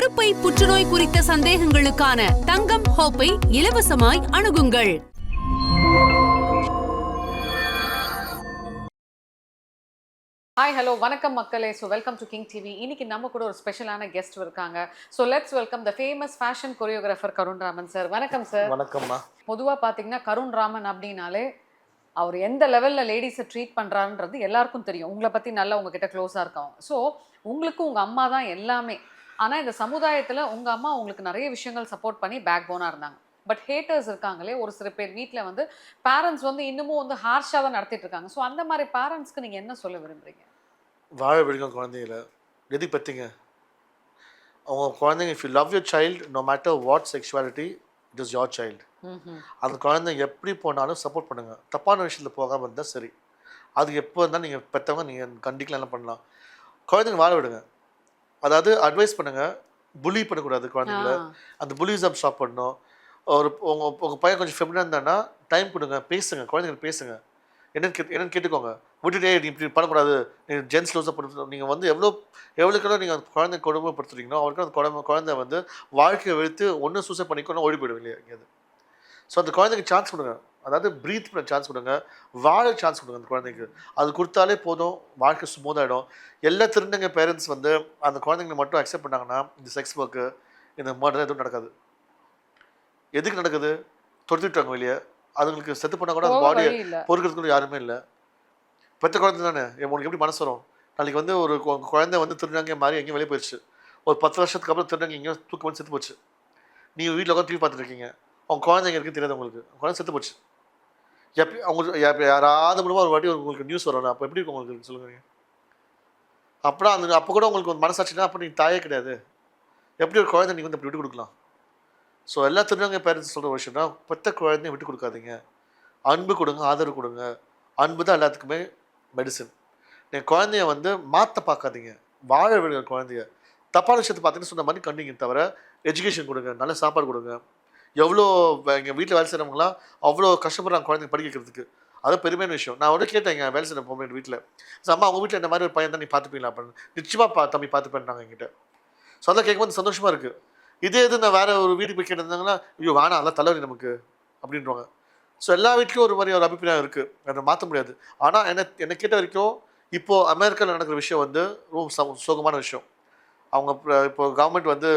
கருப்பை புற்றுநோய் குறித்த சந்தேகங்களுக்கான தங்கம் ஹோப்பை இலவசமாய் அணுகுங்கள். ஹாய் ஹலோ வணக்கம் மக்களே. So welcome to King TV இன்னைக்கு நம்ம கூட ஒரு ஸ்பெஷலான கெஸ்ட் இருக்காங்க. So let's welcome the famous fashion choreographer Karun Raman sir வணக்கம் சார் வணக்கம்மா. பொதுவாக பார்த்தீங்கன்னா கருண் ராமன் அப்படின்னாலே அவர் எந்த லெவலில் லேடிஸை ட்ரீட் பண்ணுறான்றது எல்லாருக்கும் தெரியும். உங்களை பற்றி நல்லா உங்ககிட்ட க்ளோஸாக இருக்காங்க ஸோ உங்களுக்கு உங்கள் அம்மா தான் எல்லாமே. ஆனால் இந்த சமுதாயத்தில் உங்கள் அம்மா உங்களுக்கு நிறைய விஷயங்கள் சப்போர்ட் பண்ணி பேக் போனாக இருந்தாங்க. பட் ஹேட்டர்ஸ் இருக்காங்களே ஒரு சில பேர் வீட்டில் வந்து பேரண்ட்ஸ் வந்து இன்னமும் வந்து ஹார்ஷாக தான் நடத்திட்டு இருக்காங்க. ஸோ அந்த மாதிரி பேரண்ட்ஸ்க்கு நீங்கள் என்ன சொல்ல விரும்புறீங்க? வாழ விடுங்க குழந்தைங்கள எது பற்றிங்க அவங்க குழந்தைங்க if you love your child no matter what sexuality it is your child. அந்த குழந்தை எப்படி போனாலும் சப்போர்ட் பண்ணுங்க. தப்பான விஷயத்தில் போகாமல் இருந்தால் சரி. அது எப்போ இருந்தால் நீங்கள் பெற்றவங்க நீங்கள் கண்டிக்கலாம் என்ன பண்ணலாம். குழந்தைங்க வாழ விடுங்க. அதாவது அட்வைஸ் பண்ணுங்க. புலி பண்ணக்கூடாது குழந்தைங்கள. அந்த புலிசம் ஸ்டாப் பண்ணணும். ஒரு உங்கள் உங்கள் பையன் கொஞ்சம் ஃபெமினாக இருந்தானா டைம் கொடுங்க பேசுங்க குழந்தைங்க பேசுங்க. என்னன்னு கேட்டு என்னன்னு கேட்டுக்கோங்க. விட்டுட்டே நீ இப்படி பண்ணக்கூடாது. நீ ஜென்ஸ் லூஸாக பண்ண நீங்கள் வந்து எவ்வளோ எவ்வளோக்கெவ்வளோ நீங்கள் அந்த குழந்தை கொடுமைப்படுத்துறீங்களோ அவருக்கு அந்த குழந்தை குழந்தை வந்து வாழ்க்கையை வெறுத்து ஒன்று சூசைட் பண்ணிக்கணும் ஓடி இல்லையா எங்கேயாவது ஸோ அந்த குழந்தைக்கு சான்ஸ் கொடுங்க. அதாவது ப்ரீத் பண்ண சான்ஸ் கொடுங்க. வாழ சான்ஸ் கொடுங்க அந்த குழந்தைக்கு. அது கொடுத்தாலே போதும். வாழ்க்கை ஸ்மூத்தாகிடும் எல்லா திருநங்க பேரண்ட்ஸ் வந்து அந்த குழந்தைங்களை மட்டும் அக்செப்ட் பண்ணாங்கன்னா இந்த செக்ஸ் ஒர்க்கு இந்த மர்டர் எதுவும் நடக்காது. எதுக்கு நடக்குது? தொடுத்துட்டாங்க வெளியே. அதுங்களுக்கு செத்து பண்ணால் கூட அந்த பாடியை பொறுக்கிறதுக்கு யாருமே இல்லை. பெத்த குழந்தை தானே. உனக்கு எப்படி மனசு வரும்? நாளைக்கு வந்து ஒரு குழந்தை வந்து திருநங்கை மாதிரி எங்கேயும் வெளியே போயிடுச்சு ஒரு பத்து வருஷத்துக்கு அப்புறம் திருநங்கை எங்கேயோ தூக்கு வந்து செத்து போச்சு. நீ வீட்டில் உட்காந்து டிவி பார்த்துட்டு இருக்கீங்க. அவங்க குழந்தைங்க இருக்கு தெரியாது உங்களுக்கு. உங்க குழந்தை செத்து போச்சு. எப்போ அவங்க எப்ப யாராவது மூலமாக ஒரு வாட்டி உங்களுக்கு நியூஸ் வரும். அப்போ எப்படி இருக்கும் உங்களுக்கு சொல்லுங்க. அப்புறம் அந்த அப்போ கூட உங்களுக்கு ஒரு மனசாட்சினா அப்போ நீங்கள் தாயே கிடையாது. எப்படி ஒரு குழந்தை நீங்கள் வந்து அப்படி விட்டு கொடுக்கலாம்? ஸோ எல்லா திருநங்கை பேரண்ட்ஸ் சொல்கிற விஷயம்னா பெத்த குழந்தைய விட்டு கொடுக்காதீங்க. அன்பு கொடுங்க ஆதரவு கொடுங்க. அன்பு தான் எல்லாத்துக்குமே மெடிசன் நீங்கள் குழந்தைய வந்து மாற்ற பார்க்காதீங்க. வாழ விடுங்க குழந்தைய. தப்பான விஷயத்தை பார்த்தீங்கன்னு சொன்ன மாதிரி கண்டிங்க தவிர எஜுகேஷன் கொடுங்க நல்ல சாப்பாடு கொடுங்க. எவ்வளோ எங்கள் வீட்டில் வேலை செய்கிறவங்களாம் அவ்வளோ கஷ்டப்படுறாங்க குழந்தைங்க படிக்க வைக்கிறதுக்கு. அது பெருமையான விஷயம். நான் வந்து கேட்டேன் எங்கள் வேலை செய்கிற பொம்மை வீட்டில் ஸோ அம்மா உங்கள் வீட்டில் இந்த மாதிரி ஒரு பையன் தான் நீ பார்த்துப்பீங்களா அப்படின்னு. நிச்சயமாக பா தம்பி பார்த்துப்பேன்றாங்க என்கிட்ட. ஸோ அதெல்லாம் கேட்கும்போது சந்தோஷமாக இருக்குது இதே இது நான் வேறு ஒரு வீட்டுக்கு போய் கேட்டிருந்தாங்கன்னா ஐயோ வேணாம் அதெல்லாம் தலைவலி நமக்கு அப்படின்றவாங்க ஸோ எல்லா வீட்லேயும் ஒரு மாதிரி ஒரு அபிப்பிராயம் இருக்குது அதை மாற்ற முடியாது. ஆனால் என்ன என்னை கேட்ட வரைக்கும் இப்போது அமெரிக்காவில் நடக்கிற விஷயம் வந்து ரொம்ப சோகமான விஷயம். அவங்க இப்போ கவர்மெண்ட் வந்து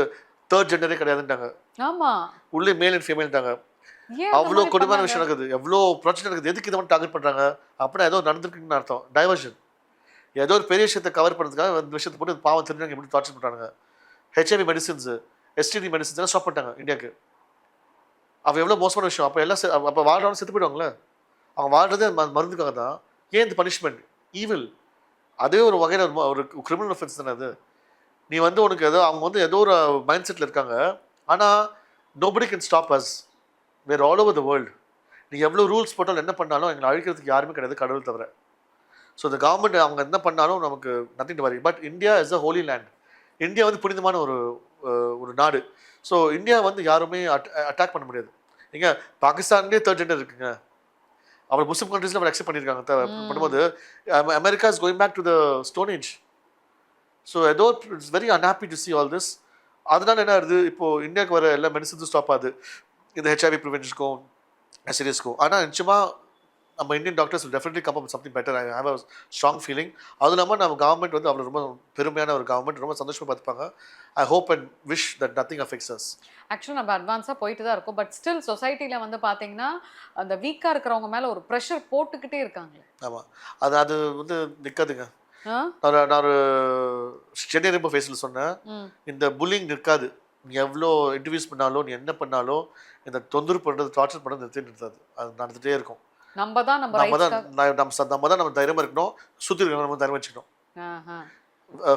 தேர்ட் ஜெண்டரே கிடையாதுன்ட்டாங்க. ஆமா. உள்ளே மேல் அண்ட் ஏன் அந்த அவ்வளோ கொடுமையான? விஷயம் நடக்குது. எவ்வளோ பிரச்சனை இருக்குது எதுக்கு இதை மட்டும் டார்கெட் பண்ணுறாங்க அப்படின்னா ஏதோ நடந்திருக்குன்னு அர்த்தம். டைவர்ஷன் ஏதோ ஒரு பெரிய விஷயத்தை கவர் பண்ணுறதுக்காக இந்த விஷயத்தை போட்டு பாவம் தெரிஞ்சவங்க எப்படி டார்ச்சர் பண்ணுறாங்க ஹெச்ஐவி மெடிசின்ஸு எஸ்டிடி மெடிசின்ஸ் எல்லாம் ஸ்டாப் பண்ணிட்டாங்க இந்தியாவுக்கு. அவ எவ்வளோ மோசமான விஷயம். அப்போ எல்லாம் அப்போ வாழ்றவங்க செத்து போயிடுவாங்களே அவங்க வாழ்றதே மருந்துக்காக தான். ஏன் இந்த பனிஷ்மெண்ட் ஈவில் அதே ஒரு வகையில் ஒரு கிரிமினல் ஒஃபென்ஸ் தானே அது. நீ வந்து உனக்கு ஏதோ அவங்க வந்து ஏதோ ஒரு மைண்ட் செட்டில் இருக்காங்க. ஆனால் nobody can stop us we're all over the world நீ எவ்வளோ ரூல்ஸ் போட்டாலும் என்ன பண்ணாலும் எங்களை அழிக்கிறதுக்கு யாருமே கிடையாது கடவுள் தவிர. ஸோ இந்த கவர்மெண்ட் அவங்க என்ன பண்ணாலும் நமக்கு nothing to worry but India is a holy land India வந்து புனிதமான ஒரு ஒரு நாடு. ஸோ இந்தியா வந்து யாருமே அட்டாக் பண்ண முடியாது. நீங்க பாகிஸ்தான்லேயே தேர்ட் ஜெண்டர் இருக்குங்க. அவர் முஸ்லிம் கண்ட்ரீஸில் அவர் அக்செப்ட் பண்ணியிருக்காங்க. பண்ணும்போது America is going back to the stone age so ஏதோ it's very unhappy to see all this அதனால என்ன ஆகுது? இப்போ இந்தியாவுக்கு வர எல்லா மெடிசன்ஸும் ஸ்டாப் ஆகுது. இந்த ஹெச்ஐவி ப்ரிவென்ஷனுக்கும் எஸ்டிஎஸ்க்கும் ஆனால் நிச்சயமாக நம்ம Indian doctors definitely come up something better I have a strong feeling அதுவும் இல்லாமல் நம்ம கவர்மெண்ட் வந்து அவ்வளோ ரொம்ப பெருமையான ஒரு கவர்மெண்ட் ரொம்ப சந்தோஷமாக பார்த்துப்பாங்க. I hope and wish that nothing affects us ஆக்சுவலாக நம்ம அட்வான்ஸாக போயிட்டு தான் இருக்கோம். பட் ஸ்டில் சொசைட்டியில் வந்து பார்த்தீங்கன்னா அந்த வீக்காக இருக்கிறவங்க மேலே ஒரு ப்ரெஷர் போட்டுக்கிட்டே இருக்காங்களே. ஆமாம் அது அது வந்து நிற்காதுங்க? நான் நான் ஒரு சென்னை ரொம்ப ஃபேஸில் சொன்னேன். இந்த புல்லிங் நிற்காது. நீ எவ்வளோ இன்டர்வியூஸ் பண்ணாலும் நீ என்ன பண்ணாலும் இந்த தொந்தரவு பண்ணுறது டார்ச்சர் பண்ணுறது நிறுத்தி நிறுத்தாது அது நடந்துகிட்டே இருக்கும். நம்ம தான் நம்ம நம்ம தான் நம்ம நம்ம தான் நம்ம தைரியமாக இருக்கணும். சுற்றி இருக்கணும் நம்ம தைரியமாக வச்சுக்கணும்.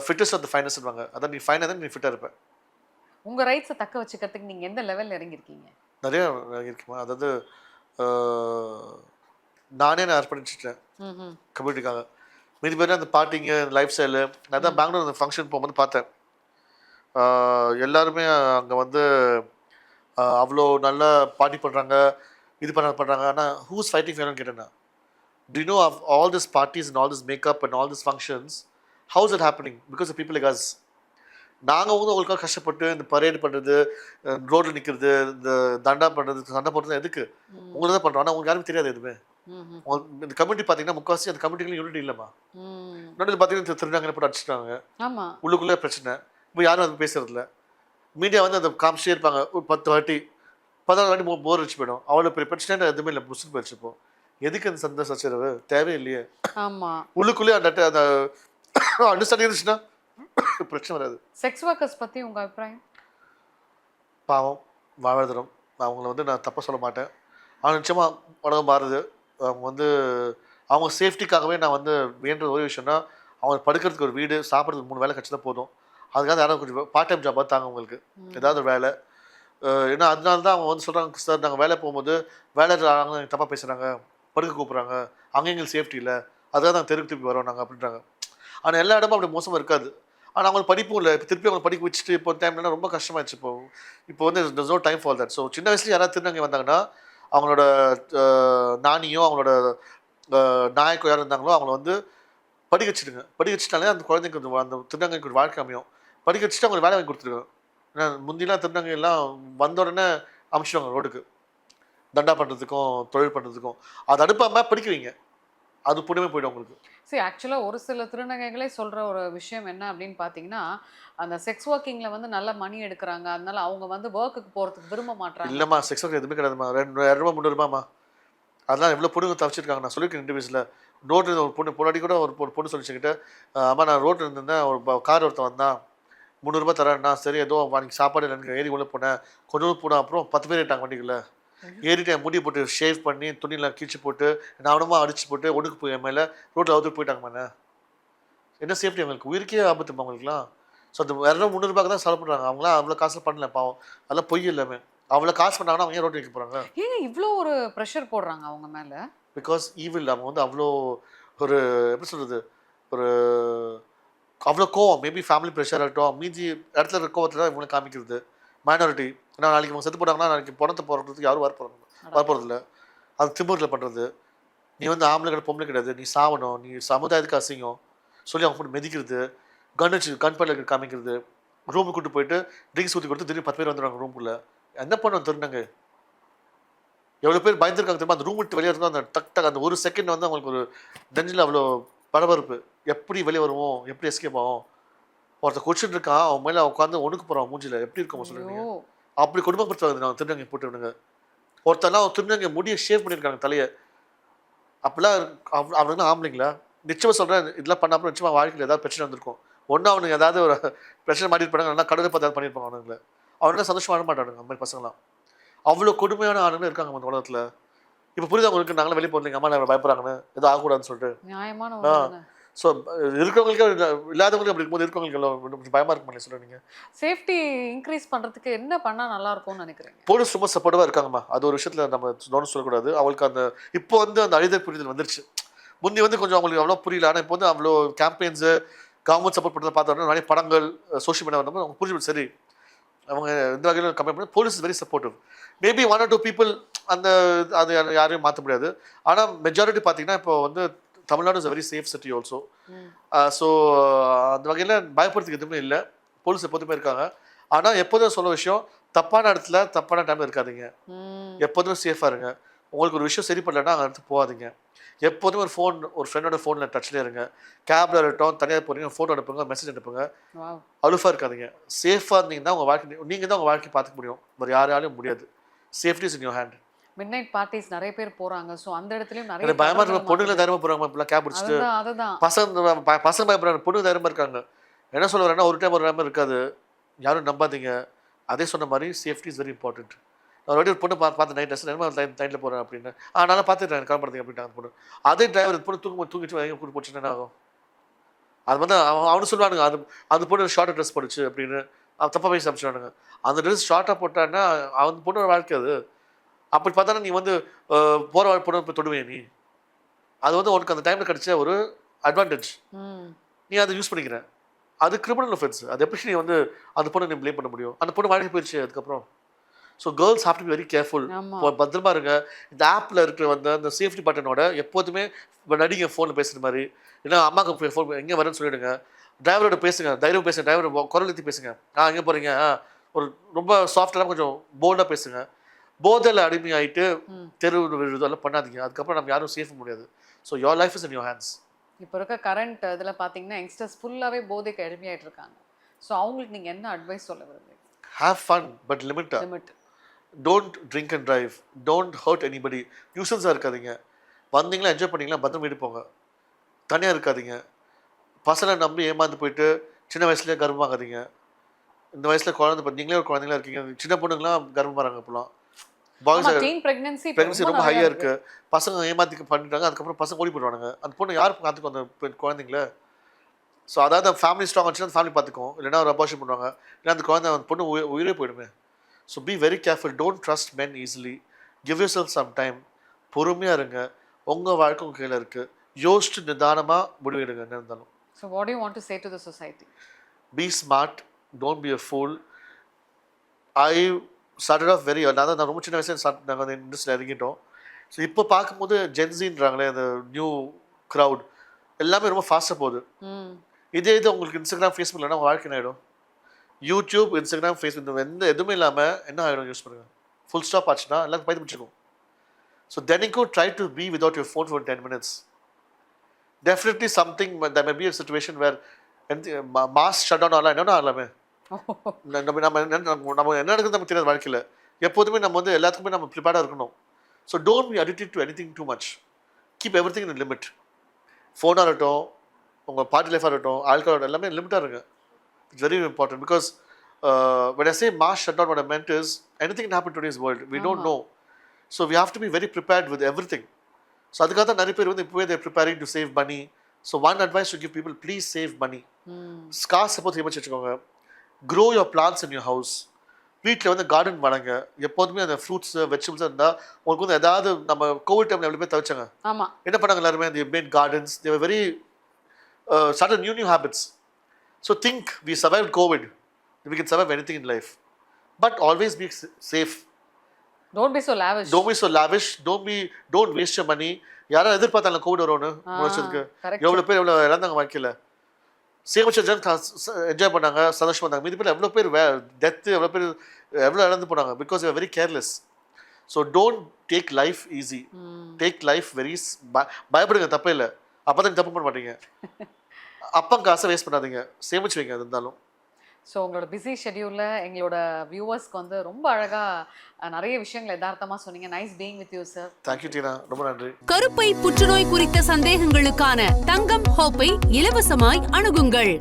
ஃபிட்டஸ்ட் ஆஃப் த ஃபைனஸ் வாங்க அதான் நீ ஃபைனாக தான் நீ ஃபிட்டாக இருப்ப. உங்க ரைட்ஸை தக்க வச்சுக்கிறதுக்கு நீங்க எந்த லெவல்ல இறங்கிருக்கீங்க நிறைய இருக்குமா அதாவது நானே நான் அர்ப்பணிச்சிட்டேன். கம்யூனிட்டிக்காக மீதி பேர் அந்த பார்ட்டிங்க லைஃப் ஸ்டைலு நான் தான் பெங்களூர் அந்த ஃபங்க்ஷன் போகும்போது பார்த்தேன். எல்லாருமே அங்கே வந்து அவ்வளோ நல்லா பார்ட்டி பண்ணுறாங்க இது பண்ண பண்ணுறாங்க ஆனால் ஹூஸ் ஃபைட்டிங் ஃபேர்னு கேட்டேன்னா to know of all this parties and all this makeup and all this functions how's it happening because people like us நாங்கள் வந்து உங்களுக்காக கஷ்டப்பட்டு இந்த பரேடு பண்ணுறது ரோட்டில் நிற்கிறது இந்த தண்டா பண்ணுறது சண்டை போடுறது எதுக்கு? உங்களுக்கு தான் பண்ணுறோம் ஆனால் உங்களுக்கு யாருமே தெரியாது எதுவுமே. இந்த கமிட்டி பார்த்தீங்கன்னா முக்கால்வாசி அந்த கமிட்டிகளும் யூனிட் இல்லைம்மா. இன்னொன்று பார்த்தீங்கன்னா திருநாங்க போட்டு அடிச்சிட்டாங்க. ஆமா. உள்ளுக்குள்ளே பிரச்சனை. இப்போ யாரும் அது பேசுறது இல்ல மீடியா வந்து அந்த காமிச்சே இருப்பாங்க ஒரு பத்து வாட்டி பதினாலு வாட்டி போர் வச்சு போயிடும். அவ்வளோ பெரிய பிரச்சனை எதுவுமே இல்லை முஸ்லிம் போயிடுச்சு இப்போ. எதுக்கு அந்த சண்டை சச்சரவு தேவையில்லையே. உள்ளுக்குள்ளேயே அந்த அந்த அண்டர்ஸ்டாண்டிங் இருந்துச்சுன்னா பிரச்சனை வராது. செக்ஸ் ஒர்க்கர்ஸ் பத்தி உங்க அபிப்பிராயம்? பாவம் வாழ்வதரம். அவங்கள வந்து நான் தப்பாக சொல்ல மாட்டேன். ஆனால் நிச்சயமாக உலகம் மாறுது. அவங்க வந்து அவங்க சேஃப்டிக்காகவே நான் வந்து வேண்டுற ஒரே விஷயம்னா அவங்க படுக்கிறதுக்கு ஒரு வீடு சாப்பிட்றதுக்கு மூணு வேலை கிடச்சா போதும். அதுக்காக யாராவது கொஞ்சம் பார்ட் டைம் ஜாபாக தாங்க உங்களுக்கு. ஏதாவது ஒரு வேலை. ஏன்னா அதனால தான் அவங்க வந்து சொல்கிறாங்க சார் நாங்கள் வேலை போகும்போது வேலை தப்பாக பேசுகிறாங்க படுக்க கூப்பிட்றாங்க அங்கே எங்களுக்கு சேஃப்டி இல்லை அதுதான் நாங்கள் தெருக்கு திருப்பி வரோம் நாங்கள் அப்படின்றாங்க. ஆனால் எல்லா இடமும் அப்படி மோசமாக இருக்காது. ஆனால் அவங்களுக்கு படிப்பும் இல்லை இப்போ திருப்பி அவங்க படிக்க வச்சுட்டு இப்போ டைம்லாம் ரொம்ப கஷ்டமாயிடுச்சு இப்போ. இப்போ வந்து no time for that so சின்ன வயசுல யாராவது திருநங்கை வந்தாங்கன்னா அவங்களோட நானியோ அவங்களோட நாயக்கோ யார் இருந்தாங்களோ அவங்கள வந்து படிக்க வச்சுடுங்க படிக்க வச்சுட்டாலே அந்த குழந்தைக்கு கொஞ்சம் அந்த திருநங்கைக்கு ஒரு வாழ்க்கை அமையும். படிக்க வச்சுட்டு அவங்களுக்கு வேலை வாங்கி கொடுத்துருங்க ஏன்னா முந்திலாம் திருநங்கை எல்லாம் வந்த உடனே அமுச்சிடுவாங்க ரோடுக்கு தண்டா பண்ணுறதுக்கும் தொழில் பண்ணுறதுக்கும் அதை அனுப்பாமல் படிக்க வைங்க. அது புண்ணியமே போயிடும் உங்களுக்கு. சரி ஆக்சுவலாக ஒரு சில திருநங்கைகளே சொல்கிற ஒரு விஷயம் என்ன அப்படின்னு பார்த்தீங்கன்னா அந்த செக்ஸ் ஒர்க்கிங்கில் வந்து நல்ல மணி எடுக்கிறாங்க. அதனால அவங்க வந்து ஒர்க்குக்கு போகிறதுக்கு விரும்ப மாட்றாங்க. இல்லைம்மா செக்ஸ் ஒர்க் எதுவுமே கிடையாதுமா ரெண்டு இரநூறுபா முந்நூறுபாம்மா அதெல்லாம் எவ்வளோ பொண்ணுங்க தவிச்சிருக்காங்க நான் சொல்லியிருக்கேன் இன்டர்வியூஸில் ரோட்டில் ஒரு பொண்ணு பொண்ணாடி கூட ஒரு ஒரு பொண்ணு சொல்லிச்சுக்கிட்ட அம்மா நான் ரோட்டில் இருந்தேன் ஒரு கார் ஒருத்தன் வந்தான். முந்நூறுபா தரேன்னா சரி ஏதோ அன்றைக்கி சாப்பாடு எனக்கு ஏறி உள்ள போனேன். கொஞ்ச தூரம் போனேன் அப்புறம் பத்து பேர் ஏறிட்டாங்க வண்டிக்குள்ள. ஏறிட்டு முடி போட்டு ஷேவ் பண்ணி துணியில் கீழ்ச்சி போட்டு நானுமா அடிச்சு போட்டு ஒடுக்கு போய் மேலே ரோட்டில் அவுத்து போயிட்டாங்க மேலே. என்ன சேஃப்டி அவங்களுக்கு? உயிருக்கே ஆபத்துமா அவங்களுக்குலாம். ஸோ அந்த இரநூறு முந்நூறுபாக்கு தான் செலவு பண்ணுறாங்க அவங்களாம் அவ்வளோ காசு பண்ணல பாவம். அதெல்லாம் பொய் எல்லாமே. அவ்வளோ காசு பண்ணாங்கன்னா அவங்க ஏன் ரோட்டில் வைக்க போகிறாங்க ஏங்க இவ்வளோ ஒரு ப்ரெஷர் போடுறாங்க அவங்க மேலே? பிகாஸ் ஈவில் அவங்க வந்து அவ்வளோ ஒரு எப்படி சொல்கிறது ஒரு அவ்வளோ கோவம். மேபி ஃபேமிலி ப்ரெஷர் ஆகட்டும் மீதி இடத்துல இருக்க கோவத்தில் தான் இவங்களை காமிக்கிறது. மைனாரிட்டி ஏன்னா நாளைக்கு அவங்க செத்து போட்டாங்கன்னா நாளைக்கு பணத்தை போடுறதுக்கு யாரும் வர போகிறாங்க வர போகிறதில்ல அது திமுறில் பண்ணுறது நீ வந்து ஆம்பளை கிடையாது பொம்பளை கிடையாது. நீ சாவணும். நீ சமுதாயத்துக்கு அசிங்கம். சொல்லி அவங்க போட்டு மிதிக்கிறது. கன் வச்சு கன் பண்ணல காமிக்கிறது. ரூமுக்கு கூட்டு போயிட்டு ட்ரிங்க்ஸ் ஊற்றி கொடுத்து திடீர்னு பத்து பேர் வந்துடுவாங்க ரூமுக்குள்ளே என்ன பண்ண திருநங்க எவ்வளோ பேர் பயந்துருக்காங்க தெரியுமா? அந்த ரூம் விட்டு வெளியே இருந்தால் அந்த டக் டக் அந்த ஒரு செகண்ட் வந்து அவங்களுக்கு ஒரு நெஞ்சில் அவ்வளோ பரபரப்பு. எப்படி வெளியே வருவோம்? எப்படி எஸ்கேப் ஆகும் ஒருத்தர் குடிச்சிட்டு இருக்கான் அவன் மேலே உட்காந்து ஒடுக்க போகிறான் மூஞ்சில. எப்படி இருக்கும் சொல்லுங்க அப்படி குடும்பப்படுத்துவாங்க நான் திருநங்கை போட்டுவிடுங்க ஒருத்தர்லாம் திருநங்கை முடியை ஷேவ் பண்ணியிருக்காங்க தலையை. அப்படிலாம் அவ அவனுக்கு ஆம்பளைங்களா? நிச்சயமாக சொல்கிறேன் இதெல்லாம் பண்ணாமல் நிச்சயமாக வாழ்க்கையில் ஏதாவது பிரச்சனை வந்திருக்கும். ஒன்று அவனுக்கு ஏதாவது ஒரு பிரச்சனை மாட்டிட்டு போனாங்க நல்லா கடலை பார்த்து பண்ணியிருப்பாங்க அவனுங்களை. அவனுக்கு சந்தோஷம் வாழ மாட்டானுங்க அந்த மாதிரி பசங்களாம். அவ்வளோ கொடுமையான ஆளுங்க இருக்காங்க அந்த உலகத்தில். இப்போ புரியுது அவங்களுக்கு நாங்களும் வெளியே போகிறீங்க அம்மா நான் பயப்படுறாங்கன்னு? எதுவும் ஆகக்கூடாதுன்னு சொல்லிட்டு. நியாயமான ஆ. ஸோ இருக்கிறவங்களுக்கு இல்ல- இல்லாதவங்களுக்கு அப்படி இருக்கும்போது இருக்கிறவங்களுக்கு கொஞ்சம் பயமாக இருக்குமா சொல்கிறீங்க சேஃப்டி இன்க்ரீஸ் பண்ணுறதுக்கு என்ன பண்ணால் நல்லா இருக்கும்னு நினைக்கிறீங்க? போலீஸ் ரொம்ப சப்போர்ட்டிவாக இருக்காங்கம்மா. அது ஒரு விஷயத்தில் நம்ம நோன்னு சொல்லக்கூடாது. அவங்களுக்கு அந்த இப்போ வந்து அந்த அழுத புரிதல் வந்துருச்சு. முந்தி வந்து கொஞ்சம் அவங்களுக்கு அவ்வளோ புரியல. ஆனால் இப்போ வந்து அவ்வளோ கேம்பெயின்ஸு கவர்மெண்ட் சப்போர்ட் பண்ணுறத பார்த்தோம்னா நிறைய படங்கள் சோஷியல் மீடியா வந்தப்போ அவங்க புரிஞ்சு சரி அவங்க இந்த வகையில் கம்பேர் பண்ணி police very supportive maybe one or two people அந்த அது யார- யாரையும் மாற்ற முடியாது. ஆனால் மெஜாரிட்டி பார்த்தீங்கன்னா இப்போ வந்து Tamil Nadu is very safe city also. So அந்த வகையில் பயப்படுறதுக்கு எதுவுமே இல்லை. போலீஸ் எப்போதுமே இருக்காங்க. ஆனால் எப்போதும் சொல்ல விஷயம் தப்பான இடத்துல தப்பான டைமில் இருக்காதீங்க. எப்போதுமே சேஃபாக இருங்க. உங்களுக்கு ஒரு விஷயம் சரி பண்ணலன்னா அந்த இடத்துக்கு போகாதீங்க. எப்போதுமே ஒரு ஃபோன் ஒரு ஃப்ரெண்டோட ஃபோனில் டச்சில் இருங்க. கேப்ல இருக்கட்டும் தனியாக போகிறீங்க ஃபோட்டோ அனுப்புங்க மெசேஜ் அனுப்புங்க. அலுஃபாக இருக்காதீங்க. சேஃபாக இருந்தீங்கன்னா உங்கள் வாழ்க்கை நீங்கள் தான் உங்கள் வாழ்க்கை பார்த்துக்க முடியும். வேறு யாராலையும் முடியாது. Safety is in your hand midnight parties நிறைய பேர் போறாங்க. ஸோ அந்த இடத்துலயும் நிறைய தவறுகள் இருக்க பொண்ணுங்களை தைரியமாக போகிறாங்க இப்பெல்லாம் கேப் பிடிச்சிட்டு. பசங்க பசங்க பயப்படுறாங்க பொண்ணு தைரியமாக இருக்காங்க. என்ன சொல்ல வரேன்னா ஒரு டைம் ஒரு டைம் இருக்காது. யாரும் நம்பாதீங்க. அதே சொன்ன மாதிரி சேஃப்டி இஸ் வெரி இம்பார்ட்டன்ட் ஒரு வாட்டி ஒரு பொண்ணு பார்த்து பார்த்து நைட் ட்ரெஸ் என்ன லைன் டைட்டில் போகிறேன் அப்படின்னு. ஆ நான் பார்த்துட்டேன் கிளம்புறதுக்கு அப்படின்ட்டாங்க அந்த பொண்ணு. அதே டிரைவர் பொண்ணு தூங்க தூங்கிட்டு எங்கே கூட்டு போச்சுன்னா என்ன ஆகும்? அது வந்து அவன் அவனு சொல்லுவானுங்க அது அந்த பொண்ணு ஷார்ட்டாக ட்ரெஸ் போடுச்சு அப்படின்னு. அவன் தப்பாக பேசி அனுப்பிச்சிடுவானுங்க. அந்த ட்ரெஸ் ஷார்ட்டாக போட்டான்னா அவன் பொண்ணோட வாழ்க்கை அது. அப்படி பார்த்தானா நீ வந்து போகிற பொண்ணு போய் தொடுவே நீ? அது வந்து உனக்கு அந்த டைமில் கிடைச்ச ஒரு அட்வான்டேஜ் நீ அதை யூஸ் பண்ணிக்கிற. அது கிரிமினல் ஒஃபென்ஸ் அது எப்படி நீ வந்து அந்த பொண்ணை நீ ப்ளேம் பண்ண முடியும்? அந்த பொண்ணு வாழ்க்கை போயிடுச்சு அதுக்கப்புறம். So girls have to very careful பத்திரமா இருங்க. இந்த ஆப்பில் இருக்கிற வந்து அந்த சேஃப்டி பட்டனோட எப்போதுமே நடிங்க ஃபோனில் பேசுகிற மாதிரி. ஏன்னா அம்மாவுக்கு ஃபோன் எங்கே வரேன்னு சொல்லிடுங்க. டிரைவரோட பேசுங்க தைரியம் பேசுங்க. டிரைவர் குரல் ஏற்றி பேசுங்க. ஆ எங்கே போகிறீங்க ஒரு ரொம்ப சாஃப்டாக கொஞ்சம் போல்டாக பேசுங்க. போதையில் அடிமையாயிட்டு. தெரு இதெல்லாம் பண்ணாதீங்க. அதுக்கப்புறம் நம்ம யாரும் சேஃப் முடியாது. So your life is in your hands இப்போ இருக்க கரண்ட் இதில் பார்த்தீங்கன்னா யங்ஸ்டர்ஸ் ஃபுல்லாகவே போதைக்கு அடிமையாயிட்டு இருக்காங்க. ஸோ அவங்களுக்கு நீங்கள் என்ன அட்வைஸ் சொல்ல விரும்புறீங்க? Have fun but லிமிட்டா limit don't drink and drive don't hurt anybody நியூசன்ஸாக இருக்காதீங்க. வந்தீங்களா என்ஜாய் பண்ணீங்களா பத்திரம் வீடு போங்க. தனியாக இருக்காதீங்க. பசங்களை நம்பி ஏமாந்து போயிட்டு சின்ன வயசுலேயே கர்ப்பமாகாதீங்க இந்த வயசில் குழந்தை இப்போ நீங்களே ஒரு குழந்தைங்களா இருக்கீங்க. சின்ன பொண்ணுங்களாம் கர்ப்பமாறாங்க இப்போலாம் பாய்ஸ் டீன் பிரெக்னன்சி ப்ரெக்னன்சி ரொம்ப ஹையாக இருக்கு. பசங்க ஏமாத்தி பண்ணிட்டாங்க அதுக்கப்புறம் பசங்க ஓடி போயிடுவானுங்க. அந்த பொண்ணு யார் பார்த்துக்கும் அந்த குழந்தைங்கள? ஸோ அதாவது ஃபேமிலி ஸ்ட்ராங் வச்சுன்னா ஃபேமிலி பார்த்துக்கும். இல்லைன்னா ஒரு அபாஷன் பண்ணுவாங்க. இல்லைன்னா அந்த குழந்தை அந்த பொண்ணு உயிரே போயிடுமே. So be very careful don't trust men easily give yourself some time பொறுமையாக இருங்க. உங்கள் வாழ்க்கை உங்கள் கையில் இருக்குது யோசிச்சு நிதானமாக முடிவெடுங்க. என்ன இருந்தாலும். So what you want to say to the society be smart don't be a fool I started off very நான் தான் நான் ரொம்ப சின்ன வயசுல ஸ்டார்ட் நாங்கள் அந்த இண்டஸ்ட்ரியில் இறங்கிட்டோம். ஸோ இப்போ பார்க்கும்போது ஜென்சின்றாங்களே அந்த நியூ க்ரௌட் எல்லாமே ரொம்ப ஃபாஸ்ட்டாக போகுது. இதே இது உங்களுக்கு இன்ஸ்டாகிராம் ஃபேஸ்புக் இல்லைனா உங்கள் வாழ்க்கை ஆகிடும் யூடியூப் இன்ஸ்டாகிராம் ஃபேஸ்புக் எந்த எதுவுமே இல்லாமல் என்ன ஆகிடும் யூஸ் பண்ணுங்கள் ஃபுல் ஸ்டாப் ஆச்சுன்னா எல்லாருக்கும் பயந்து பிடிச்சிக்கும் so தெனிக்கும் try to be without your phone for ten minutes definitely something the may be a situation where mass shut down ஆகலாம் என்னென்ன ஆகலாமே? நம்ம நம்ம என்ன நம்ம என்ன நடக்குது நமக்கு தெரியாது வாழ்க்கையில். எப்போதுமே நம்ம வந்து எல்லாத்துக்குமே நம்ம ப்ரிப்பேர்டாக இருக்கணும். So don't be addicted to anything too much keep everything in limit ஃபோனாக இருக்கட்டும் உங்கள் பார்ட்டி லைஃபாக இருக்கட்டும் ஆல்கஹால் எல்லாமே லிமிட்டாக இருங்க it's very important because when I say mass shutdown, what I meant is anything can happen in today's world. We don't know. So we have to be very prepared with everything. So அதுக்காக தான் நிறைய பேர் வந்து இப்போவே they're preparing to save money so one advice to give people please save money காசு எப்போ சேமிச்சு வச்சுக்கோங்க grow your plants in your house வீட்டில் வந்து கார்டன் வளங்க. எப்போதுமே அந்த ஃப்ரூட்ஸ் வெஜிடபிள்ஸ் இருந்தால் உங்களுக்கு வந்து ஏதாவது நம்ம கோவிட் டைமில் எவ்வளோ பேர் தவிச்சாங்க என்ன பண்ணாங்க எல்லாருமே? They made gardens they were very sudden new new habits think we survive COVID we can survive anything in life but always be safe don't be so lavish don't be so lavish don't be don't waste your money யாரும் எதிர்பார்த்தாங்க Covid வரும்னு correct எவ்வளோ பேர் எவ்வளோ இழந்தாங்க வாழ்க்கையில்? சேமிச்ச Jan enjoy பண்ணாங்க சந்தோஷம் பண்ணாங்க மீதி பேர் எவ்வளோ பேர் வே டெத்து எவ்வளோ பேர் எவ்வளோ இழந்து போனாங்க? Because you very careless so don't take life easy take life very பயப்படுங்க தப்பே இல்லை. அப்போ தான் தப்பு பண்ண மாட்டீங்க. அப்பா காசை வேஸ்ட் பண்ணாதீங்க. சேமிச்சு வைங்க அது இருந்தாலும். ஸோ உங்களோட பிஸி ஷெடியூலில் எங்களோட வியூவர்ஸ்க்கு வந்து ரொம்ப அழகாக நிறைய விஷயங்கள் யதார்த்தமாக சொன்னீங்க. Nice being with you sir thank you Tina ரொம்ப நன்றி. கருப்பை புற்றுநோய் குறித்த சந்தேகங்களுக்கான தங்கம் ஹோப்பை இலவசமாய் அணுகுங்கள்.